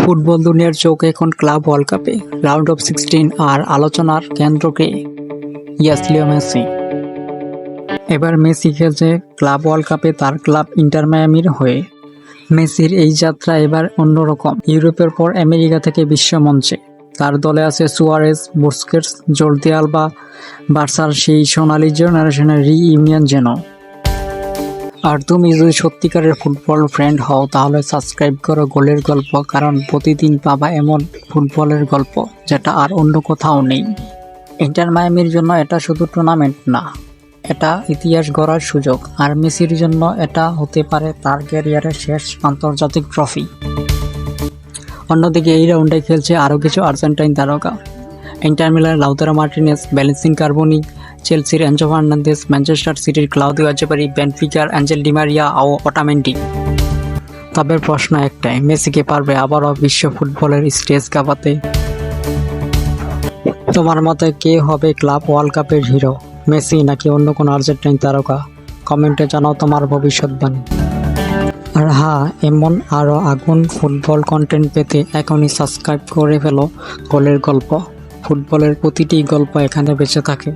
Football দুনিয়ার চোখ এখন ক্লাব ওয়ার্ল্ড কাপে। রাউন্ড অফ সিক্সটিন আর আলোচনার কেন্দ্রকে ইয়াস লিও মেসি এবার মেসি খেলছে ক্লাব ওয়ার্ল্ড কাপে তার ক্লাব ইন্টার মায়ামির হয়ে। মেসির এই যাত্রা এবার অন্যরকম। ইউরোপের পর আমেরিকা থেকে বিশ্ব মঞ্চে। তার দলে আছে সুয়ারেস বুস্কেটস, জর্দি আলবা, বার্সার সেই সোনালি জেনারেশনের রি ইউনিয়ন যেন। আর তুমি যদি সত্যিকারের ফুটবল ফ্রেন্ড হও, তাহলে সাবস্ক্রাইব করো গোলের গল্প, কারণ প্রতিদিন পাবা এমন ফুটবলের গল্প, যেটা আর অন্য কোথাও নেই। ইন্টার মায়ামির জন্য এটা শুধু টুর্নামেন্ট না, এটা ইতিহাস গড়ার সুযোগ, আর মেসির জন্য এটা হতে পারে তার ক্যারিয়ারের শেষ আন্তর্জাতিক ট্রফি অন্যদিকে এই রাউন্ডে খেলছে আরও কিছু আর্জেন্টাইন তারকা। ইন্টার মিলার লাউতারা মার্টিনেস ব্যালেন্সিং কার্বনি চেলসির অ্যাঞ্জো ফার্নান্দেস ম্যানচেস্টার সিটির ক্লাউদিও আজেবারি বেনফিকার অ্যাঞ্জেল ডিমারিয়া ও অটামেন্টি তবে প্রশ্ন একটাই মেসিকে পারবে আবারও বিশ্ব ফুটবলের স্টেজ কাঁপাতে তোমার মতে কে হবে ক্লাব ওয়ার্ল্ড কাপের হিরো, মেসি নাকি অন্য কোনো আর্জেন্টাইন তারকা? কমেন্টে জানাও তোমার ভবিষ্যৎবাণী। আর হ্যাঁ এমন আরও আগুন ফুটবল কন্টেন্ট পেতে এখনই সাবস্ক্রাইব করে ফেলো গোলের গল্প। ফুটবলের প্রতিটি গল্প এখানে বেঁচে থাকে।